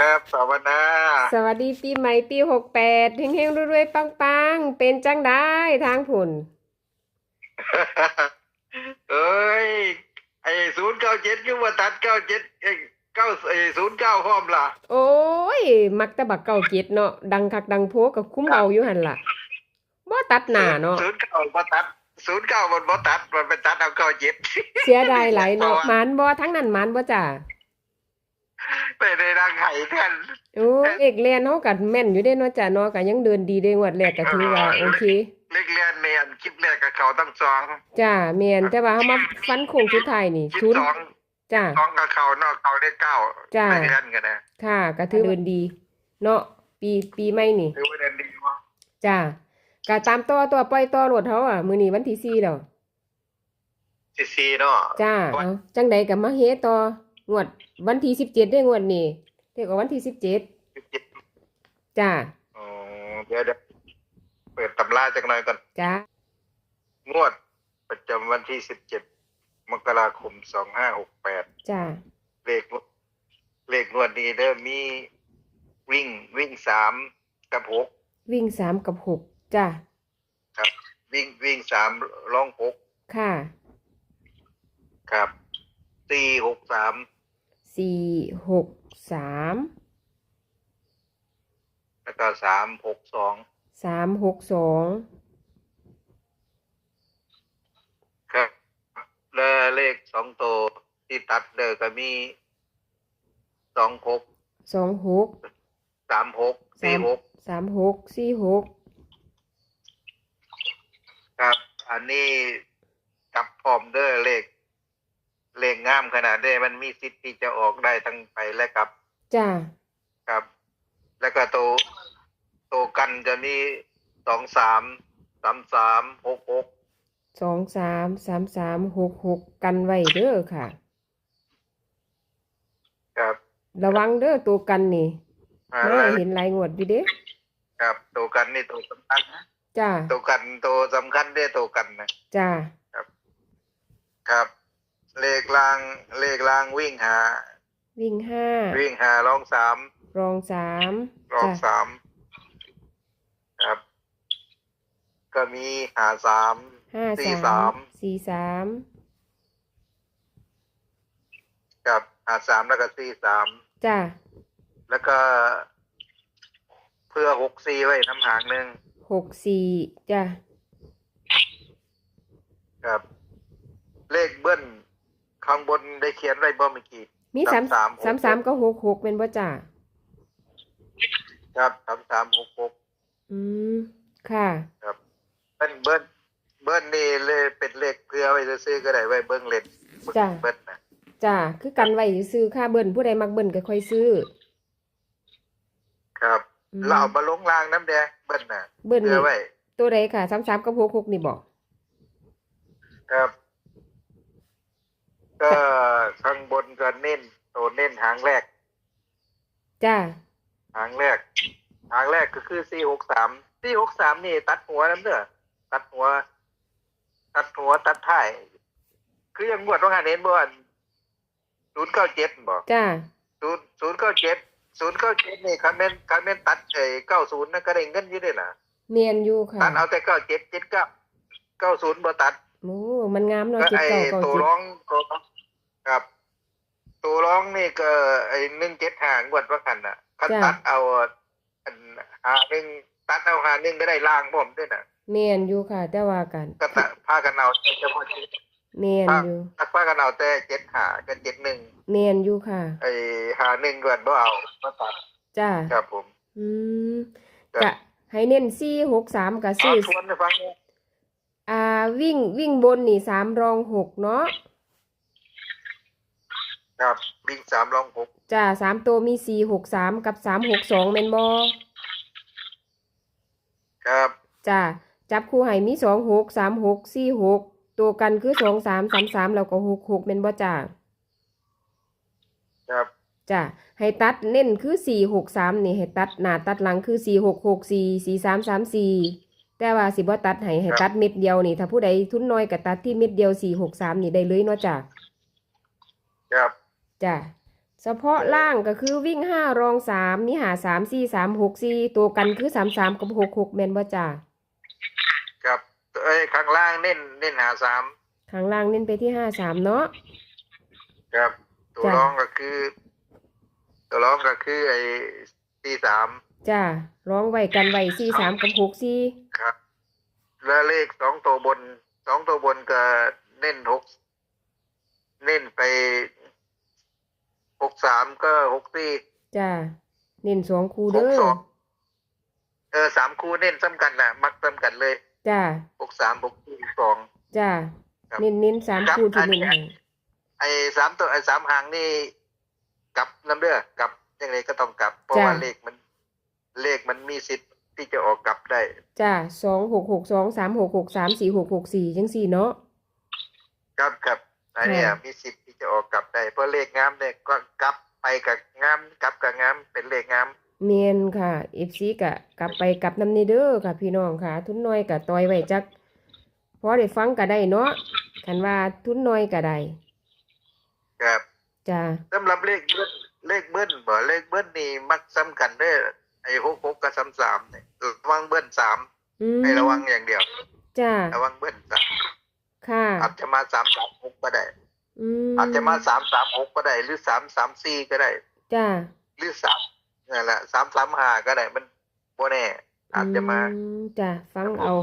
ครับสวัสดีสวัสดีปีใหม่ปีหกแปดเฮงๆรวยๆปังๆเป็นจังได้ทางผุนเอ้ยไอ้ศูนย์เก้าเจ็ดยุวตัดเก้าเจ็ดเก้าไอ้ศูนย์เก้าพร้อมล่ะ โอ้ย มักแตะบักเก่าเกียดเนาะดังคักดังโพกับคุ้มเอาอยู่หันล่ะบ่ตัดหน้าเนาะศูนย์เก้าบ่ตัดศูนย์เก้ามันบ่ตัดมันไปตัดเอาเก้าเจ็ดเสียดายหลายเนาะหมานบ่ทั้งนั้นหมานบ่จ้า ไปในรังไห้แทนโอ้เอกเรียนเฮาก็แม่นอยู่เด้เนาะจ้าเนาะก็ยังเดินดีเด้งวดแรกก็ถือว่าโอเคเล็กเรียนเนียนคลิปแรกกับเขาตั้งสองจ้าแม่นแต่ว่าเฮามาฟันโค้งสุดท้ายนี่คลิปศูนย์สองจ้าสองกับเขาเนอกเขาได้เก้าจ้าไม่เรียนกันนะค่ะก็ถือเดินดี เนาะปีปีใหม่นี่ถือว่าเรียนดีวะจ้าก็ตามต่อตัวปล่อยต่อรถเขาอะมื้อนี้วันที่สี่แล้วซีซีเนาะจ้าเอาจังใดก็มาเฮต่อ งวดวันที่สิบเจ็ดได้งวดนี้เรียกว่าวันที่สิบเจ็ดจ้าอ๋อเดี๋ยวเดี๋ยวเปิดตำราจักหน่อยก่อนจ้างวดประจำวันที่สิบเจ็ดมกราคมสองห้าหกแปดจ้าเลขเลขงวดนี้เด้อมีวิ่งวิ่งสามกับหกวิ่งสามกับหกจ้าครับ วิ่งวิ่งสามร้องหกค่ะ ครับสี่หกสาม สี่หกสามแล้วก็สามหกสองสามหกสองครับแล้วเลขสองตัวที่ตัดเด้อก็มีสองหกสองหกสามหกสี่หกสามหกสี่หกครับ อันนี้จับพร้อมเด้อเลข เลขงามขนาดเด้อมันมีสิทธิ์ที่จะออกได้ทั้งไปและกลับ จ้า ครับ แล้วก็ตัวตัวกันจะมีสองสามสามสามหกหกสองสาม สามสาม หกหก กันไว้เด้อค่ะ ครับระวังเด้อตัวกันนี่อ่ามาเห็นหลายงวดอยู่เด้ครับตัวกันนี่ตัวสำคัญจ้าตัวกันตัวสำคัญเด้อตัวกันนะ จ้า ครับ เลขรางเลขรางวิ่งหา วิ่งห้าวิ่งหารองสามรองสามรองจ้ะสามครับ ก็มีหาสาม ห้าสี่สาสาม มสี่สามกับหาสามแล้วก็สี่สามจ้าแล้วก็ เพื่อหกสี่ไว้น้ำหางหนึ่งหกสี่จ้าครับ เลขเบิ้ล ข้างบนได้เขียนไว้บ่เมื่อกี้มีสามสามสามหกสามสามก็หกหกเป็นบ่จ้าครับสามสามหกหกอืมค่ะ ครับเบิ้ลเบิ้ลเบิ้ลนี่เลยเป็นเลขเพื่อไว้ซื้อๆก็ได้ไว้เบิ้งเล่นเบิ้งจ้ะเบิ้ลนะจ้าคือกันไว้ซื้อค่าเบิ้นผู้ใดมักเบิ้นก็ค่อยซื้อ ครับอืมเราเอามาลงรางน้ำแดงเบิ้ลน่ะเบิ้นเพื่นี่อไว้ตัวใดค่ะสามสามกับหกหกนี่บอกครับ ก็ข้างบนก็เน้นตัวเน้นหางแรก จ้าหางแรก หางแรกก็คือสี่หกสามสี่หกสามนี่ ตัดหัวน้ำเด้อตัดหัว ตัดหัวตัดท้าย คือยังงวดว่างานเห็นบ่ศูนย์เก้าเจ็ดบ่จ้าศูนย์ศูนย์เก้าเจ็ดศูนย์เก้าเจ็ดนี่คันแม่นคันแม่นตัดเอ้เก้าศูนย์นั่นก็ได้เงินอยู่ด้วยล่ะเนียนอยู่ค่ะตัดเอาแต่เก้าเจ็ดเจ็ดเก้าเก้าศูนย์บ่ตัดโอ้มันงามเนาะก็เจ็ดไอเก้าเก้าตัวเจ็ดร้องตัวร้อง ครับ ตัวร้องนี่ก็ไอหนึ่งเจ็ดหางวดว่ากันน่ะคันตัดเอาอันหาหนึ่งตัดเอาหาหนึ่งก็ได้ล่างผมด้วยน่ะเนียนอยู่ค่ะ แต่ว่ากันก็ตัดผ้ากันเอาแต่เฉพาะเจ็ดเนียนอยู่ตัดผ้ากันเอาแต่เจ็ดหากับเจ็ดหนึ่งเนียนอยู่ค่ะ ไอหาหนึ่งก่อนบ่เอามาตัดจ้าครับผม อืมครับกะให้เน้นสี่หกสามกับเอาสี่ทวนให้ฟังเนี่ยอ่าวิ่งวิ่งบนนี่สามรองหกเนาะ ครับวิ่งสามลองหกจ้าสามตัวมีสี่หกสามกับสามหกสองแมนบอครับจ้าจับคู่ให้มีสองหกสามหกสี่หกตัวกันคือสองสามสามสามแล้วก็หกหกแมนบอจ้าครับจ้าให้ตัดเน้นคือสี่หกสามนี่ให้ตัดหน้าตัดหลังคือสี่หกหกสี่สี่สามสามสี่แต่ว่าสิบ่ตัดให้ให้ตัดเม็ดเดียวนี่ ถ้าผู้ใดทุนน้อยก็ตัดที่เม็ดเดียวสี่หกสามนี่ได้เลยเนาะจ้าครับ จ้ะเฉพาะล่างก็คือวิ่งห้ารองสามมีหาสามสี่สามหกสี่ตัวกันคือสามสามกับหกหกแมนบ่จ้าครับเอ้ยข้างล่างเน้นเน้นหาสามข้างล่างเน้นไปที่ห้าสามเนาะครับตัวจ้ะร้องก็คือ ตัวร้องก็คือไอ้สี่สามจ้าร้องไว้กันไว้สี่สามกับหกสี่ครับ แล้วเลขสองตัวบนสองตัวบนก็เน้นหกเน้นไป หกสามก็หกสี่จ้าเน้นสองคูหเด้กอสองเออสามคู่เน้นซ้ำกันนะมักซ้ำกันเลยจ้าหกสามหกสี่สอง จ้าครับ เน้นเน้นสามครับคูที่อันนี้เน้นให้ไอ้สามตัวไอ้สามหางนี่กลับน้ำเด้อกลับยังไงก็ต้องกลับ เพราะว่าเลขมัน เลขมันมีสิทธิ์ที่จะออกกลับได้ จ้าสองหกหกสองสามหกหกสามสี่หกหกสี่จังสี่เนาะ ครับครับอันเนี้ยค่ะมีสิทธิ์ที่จะ ออกกลับได้เพราะเลขงามเนี่ยก็กลับไปกับงามกลับกับงามเป็นเลขงามเมียนค่ะเอฟซีกะกลับไปกลับนำนี่เด้อค่ะ พี่น้องค่ะ ทุนน้อยกะต่อยไว้จักพอได้ฟังก็ได้เนาะคันว่าทุนน้อยก็ได้ครับจ้าสำหรับเลขเบิ้ลเลขเบิ้ลบ่เลขเบิ้ลนี่มักซ้ำกันเด้อไอ้หกหกกับสามสามเนี่ยระวังเบิ้ลสามอืมให้ระวังอย่างเดียว จ้าระวังเบิ้ลสามค่ะอาจจะมาสามสามหกก็ได้ อืมอาจจะมาสามสามหกก็ได้ หรือสามสามสี่ก็ได้จ้าหรือสามนั่นแหละสามสามห้าก็ได้มันโบแน่ อาจจะมาอืจ้าฟังเอา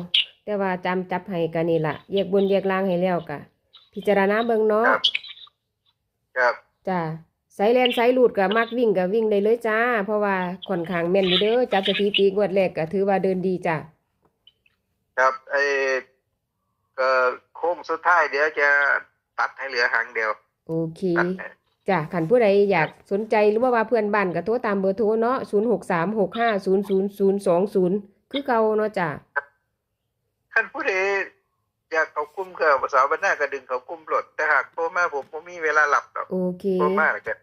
แต่ว่าจำจับให้กันนี่ล่ะแยกบนแยกล่างให้แล้วกะพิจารณาเบิ่งเนาะครับครับจ้าสายแลนสายหลุดกับมักวิ่งกับวิ่งได้เลยจ้า เพราะว่าค่อนข้างแม่นอยู่เด้อจับสถิติงวดแรกก็ถือว่าเดินดีจ้าครับไอ้ก็โค้งสุดท้ายเดี๋ยวจะ ตัดให้เหลือหางเดียว โอเคตัดให้จ้ะคันผู้ใดอยากสนใจหรือว่าว่าเพื่อนบ้านก็โทรตามเบอร์โทรเนาะ0 6 3 6 5 0 0 0 2 0คือเก่าเนาะจ้ะท่านผู้ใดอยากเขากุ้มก็ภาษาบ้านหน้าก็ดึงเขากุ้มปลดแต่หากโทรมาผมผมมีเวลาหลับหรอกโอเคโทรมาแล้วกัน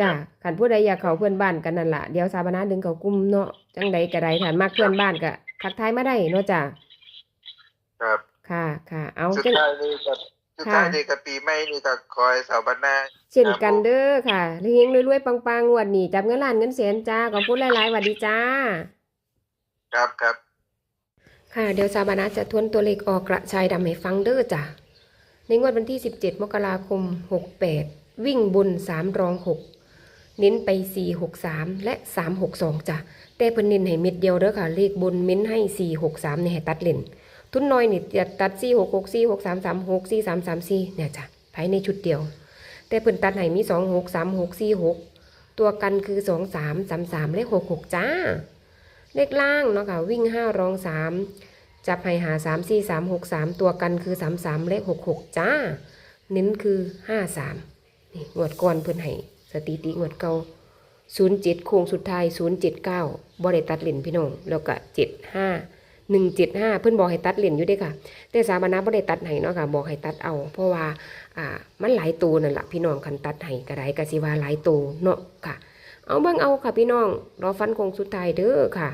จ้ะคันผู้ใดอยากเข้าเพื่อนบ้านกันนั่นล่ะเดี๋ยวสาบานาดึงเขากลุ่มเนาะจังใดก็ได้ถ้ามักเพื่อนบ้านก็ทักทายมาได้เนาะจ้ะครับค่ะค่ะเอาสุดจังท้ายนี่ก็ สุดท้ายนี่ก็ปีใหม่นี่ก็คอยสาวบ้านหน้าเช่นกันเด้อค่ะเฮงๆรวยๆปังๆงวดนี้จับเงินล้านเงินแสนจ้าขอบคุณหลายๆหวัดดีจ้า ครับครับค่ะเดี๋ยวซาบานาจะทวนตัวเลขออกกระชายดำให้ฟังเด้อจ้ะในงวดวันที่ 17 มกราคม 68 วิ่งบน3รอง 6 เน้นไป 4 6 3 และ 3 6 2จ้ะแต่เพิ่นเน้นให้เม็ดเดียวเด้อค่ะ เลขบนเม้นให้ 4 6 3เนี่ยให้ตัดเล่น ทุนน้อยนี่อย่าตัดซี่หกหกซี่หกสามสามหกซี่สามสามซี่เนี่ยจ้ะภายในชุดเดียว แต่เพื่นตัดให้มีสองหกสามหกซี่หกตัวกันคือสองสามสามสามเลขหกหกจ้า เลขล่างเนาะค่ะวิ่งห้ารองสามจับให้หาสามซี่สามหกสามตัวกันคือสามสามเลขหกหกจ้า เน้นคือห้าสามนี่งวดก่อนเพื่นให้สติติงวดเก่าศูนย์เจ็ดโค้งสุดท้ายศูนย์เจ็ดเก้าบริตัดหลินพี่น้องแล้วก็เจ็ดห้า 175 เพิ่อนบอกให้ตัดเหรียญอยู่ด้ค่ะ แต่สาบานาบ่ได้ตัดให้เนาะค่ะ บอกให้ตัดเอา เพราะว่าอ่ามันหลายตัวนั่นแหละพี่น้องคันตัดให้ก็ได้ก็สิวาหลายตัวเนาะค่ะ เอาเบิ่งเอาค่ะพี่น้องรอฟันคงสุดท้ายเด้อค่ะ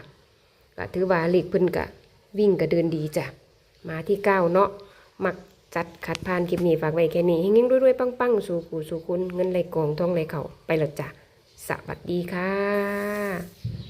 ก็ถือว่าเลขเพิ่นก็วิ่งก็เดินดีจ้ะมาที่เก้าเนาะมักจัดขัดพานคลิปนี้ฝากไว้แค่นี้เฮงๆรวยๆปังๆสู่ผู้สู่คุณเงินไหลกองทองไหลเข่าไปและจ้ะสวัสดีค่ะ